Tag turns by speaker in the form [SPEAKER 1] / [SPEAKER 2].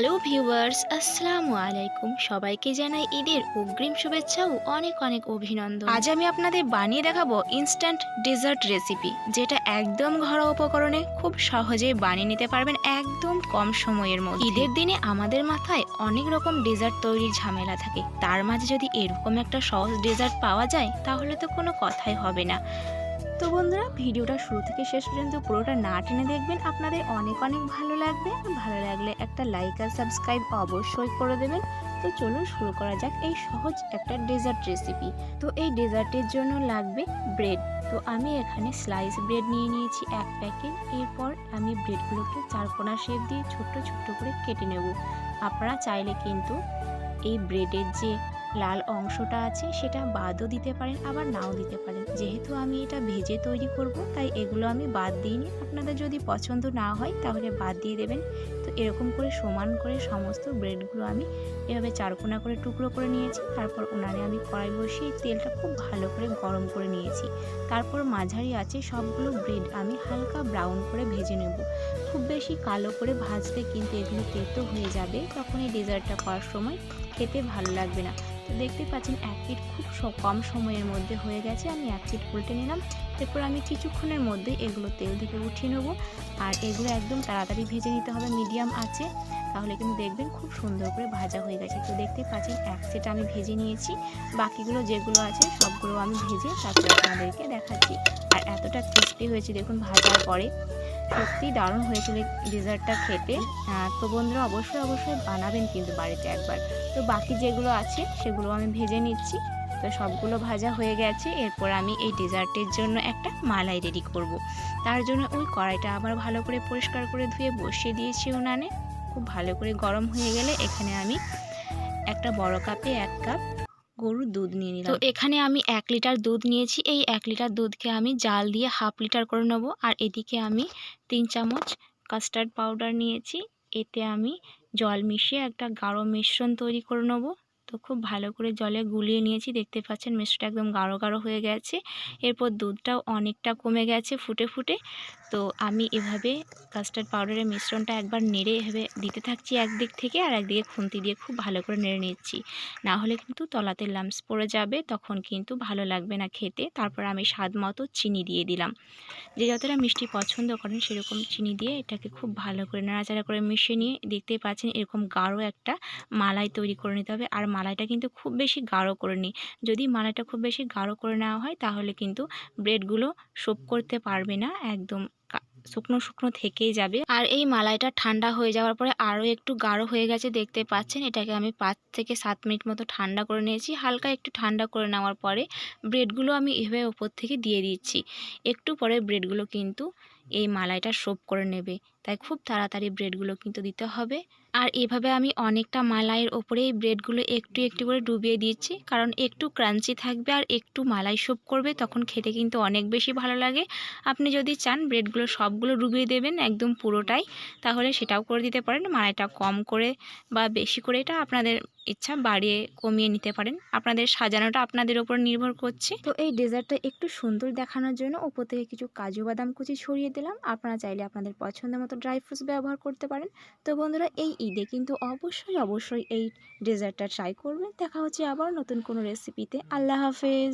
[SPEAKER 1] Hello viewers আসসালামু আলাইকুম সবাইকে জানাই ঈদের অগ্রিম শুভেচ্ছা ও অনেক অনেক অভিনন্দন। আজ আমি আপনাদের বানিয়ে দেখাবো ইনস্ট্যান্ট ডেজার্ট রেসিপি যেটা একদম ঘরোয়া উপকরণে খুব সহজেই বানিয়ে নিতে পারবেন একদম কম সময়ের মধ্যে। ঈদের দিনে আমাদের মাথায় অনেক রকম ডেজার্ট তৈরির ঝামেলা থাকে। তার মাঝে যদি এরকম একটা সহজ ডেজার্ট পাওয়া যায় তাহলে তো কোনো কথাই হবে না। তো বন্ধুরা, ভিডিওটা শুরু থেকে শেষ পর্যন্ত পুরোটা না টেনে দেখবেন। আপনাদের অনেক অনেক ভালো লাগবে। ভালো লাগলে একটা লাইক আর সাবস্ক্রাইব অবশ্যই করে দেবেন। তো চলুন শুরু করা যাক এই সহজ একটা ডেজার্ট রেসিপি তো এই ডেজার্টের জন্য লাগবে ব্রেড তো আমি এখানে স্লাইস ব্রেড নিয়ে নিয়েছি এক প্যাকেট এরপর আমি ব্রেডগুলোকে চারকোনা শেপ দিয়ে ছোট্ট ছোট্ট করে কেটে নেব। আপনারা চাইলে কিন্তু এই ব্রেডের যে লাল অংশটা আছে, সেটা বাদও দিতে পারেন, আবার নাও দিতে পারেন। যেহেতু আমি এটা ভেজে তৈরি করব, তাই এগুলো আমি বাদ দিইনি। আপনাদের যদি পছন্দ না হয়, তাহলে বাদ দিয়ে দেবেন। তো এরকম করে সমান করে সমস্ত ব্রেডগুলো আমি এভাবে চারকোনা করে টুকরো করে নিয়েছি। তারপর উনানে আমি কড়াই বসিয়ে তেলটা খুব ভালো করে গরম করে নিয়েছি। তারপর মাঝারি আছে সবগুলো ব্রেড আমি হালকা ব্রাউন করে ভেজে নেব। খুব বেশি কালো করে ভাজলে কিন্তু এগুলো তেতো হয়ে যাবে। তখন এই ডেজার্টটা করার সময় খেতে ভালো লাগবে না। দেখতে পাচ্ছেন এক পিঠ খুব কম সময়ের মধ্যে হয়ে গেছে। আমি এক পিঠ উল্টে নিলাম। এরপর আমি কিছুক্ষণের মধ্যে এগুলো তেল থেকে উঠিয়ে নেব। আর এগুলো একদম তাড়াতাড়ি ভেজে নিতে হবে। মিডিয়াম আছে। তাহলে কিন্তু দেখবেন খুব সুন্দর করে ভাজা হয়ে গেছে। তো দেখতে পাচ্ছেন এক সেট আমি ভেজে নিয়েছি। বাকিগুলো যেগুলো আছে সবগুলো আমি ভেজে তারপরে আপনাদেরকে দেখাচ্ছি। আর এতটা ক্রিস্পি হয়েছে দেখুন ভাজার পরে। সত্যি দারুণ হয়েছিল ডেজার্টটা খেতে। তো বন্ধুরা অবশ্যই অবশ্যই বানাবেন কিন্তু বাড়িতে একবার। তো বাকি যেগুলো আছে, সেগুলো আমি ভেজে নিচ্ছি। তো সবগুলো ভাজা হয়ে গেছে। এরপর আমি এই ডেজার্টের জন্য একটা মালাই রেডি করব। তার জন্য ওই কড়াইটা আবার ভালো করে পরিষ্কার করে ধুয়ে বসিয়ে দিয়েছি উনানে। খুব ভালো করে গরম হয়ে গেলে এখানে আমি একটা বড় কাপে এক কাপ গরুর দুধ নিয়ে নিলাম। তো এখানে আমি এক লিটার দুধ নিয়েছি। এই এক লিটার দুধকে আমি জাল দিয়ে হাফ লিটার করে নেব। আর এদিকে আমি তিন চামচ কাস্টার্ড পাউডার নিয়েছি। এতে আমি জল মিশিয়ে একটা গাঢ় মিশ্রণ তৈরি করে নেব। তো খুব ভালো করে জলে গুলিয়ে নিয়েছি। দেখতে পাচ্ছেন মিশ্রটা একদম গাঢ় গাঢ় হয়ে গেছে। এরপর দুধটাও অনেকটা কমে গেছে ফুটে ফুটে। তো আমি এভাবে কাস্টার্ড পাউডারের মিশ্রণটা একবার নেড়ে এভাবে দিতে থাকছি একদিক থেকে আর একদিকে খুন্তি দিয়ে খুব ভালো করে নেড়ে নিচ্ছি। না হলে কিন্তু তলাতে লাম্পস পড়ে যাবে, তখন কিন্তু ভালো লাগবে না খেতে। তারপর আমি স্বাদ মতো চিনি দিয়ে দিলাম। যে যতটা মিষ্টি পছন্দ করেন সেরকম চিনি দিয়ে এটাকে খুব ভালো করে নাড়াচাড়া করে মিশিয়ে নিয়ে দেখতেই পাচ্ছেন এরকম গাঢ় একটা মালাই তৈরি করে নিতে হবে। আর মালাইটা কিন্তু খুব বেশি গাঢ় করে নিই। যদি মালাইটা খুব বেশি গাঢ় করে নেওয়া হয়, তাহলে কিন্তু ব্রেডগুলো সোপ করতে পারবে না, একদম শুকনো শুকনো থেকেই যাবে। আর এই মালাইটা ঠান্ডা হয়ে যাওয়ার পরে আরও একটু গাঢ় হয়ে গেছে, দেখতে পাচ্ছেন? এটাকে আমি পাঁচ থেকে সাত মিনিট মতো ঠান্ডা করে নিয়েছি। হালকা একটু ঠান্ডা করে নেওয়ার পরে ব্রেডগুলো আমি এভাবে ওপর থেকে দিয়ে দিচ্ছি। একটু পরে ব্রেডগুলো কিন্তু এই মালাইটা সোপ করে নেবে। তাই খুব তাড়াতাড়ি ব্রেডগুলো কিন্তু দিতে হবে। আর এভাবে আমি অনেকটা মালাইয়ের ওপরে এই ব্রেডগুলো একটু একটু করে ডুবিয়ে দিচ্ছি কারণ একটু ক্রাঞ্চি থাকবে আর একটু মালাই স্যুপ করবে, তখন খেতে কিন্তু অনেক বেশি ভালো লাগে। আপনি যদি চান ব্রেডগুলো সবগুলো ডুবিয়ে দেবেন একদম পুরোটাই, তাহলে সেটাও করে দিতে পারেন। মালাইটা কম করে বা বেশি করে এটা আপনাদের ইচ্ছা বাড়িয়ে কমিয়ে নিতে পারেন। আপনাদের সাজানোটা আপনাদের ওপর নির্ভর করছে। তো এই ডেজার্টটা একটু সুন্দর দেখানোর জন্য ওপর থেকে কিছু কাজু বাদাম কুচি ছড়িয়ে দিলাম। আপনারা চাইলে আপনাদের পছন্দ মতো ড্রাই ফ্রুটস ব্যবহার করতে পারেন। তো বন্ধুরা, এই ঈদে কিন্তু অবশ্যই অবশ্যই এই ডেজার্টটা ট্রাই করবেন। দেখা হচ্ছে আবার নতুন কোনো রেসিপিতে আল্লাহ হাফেজ।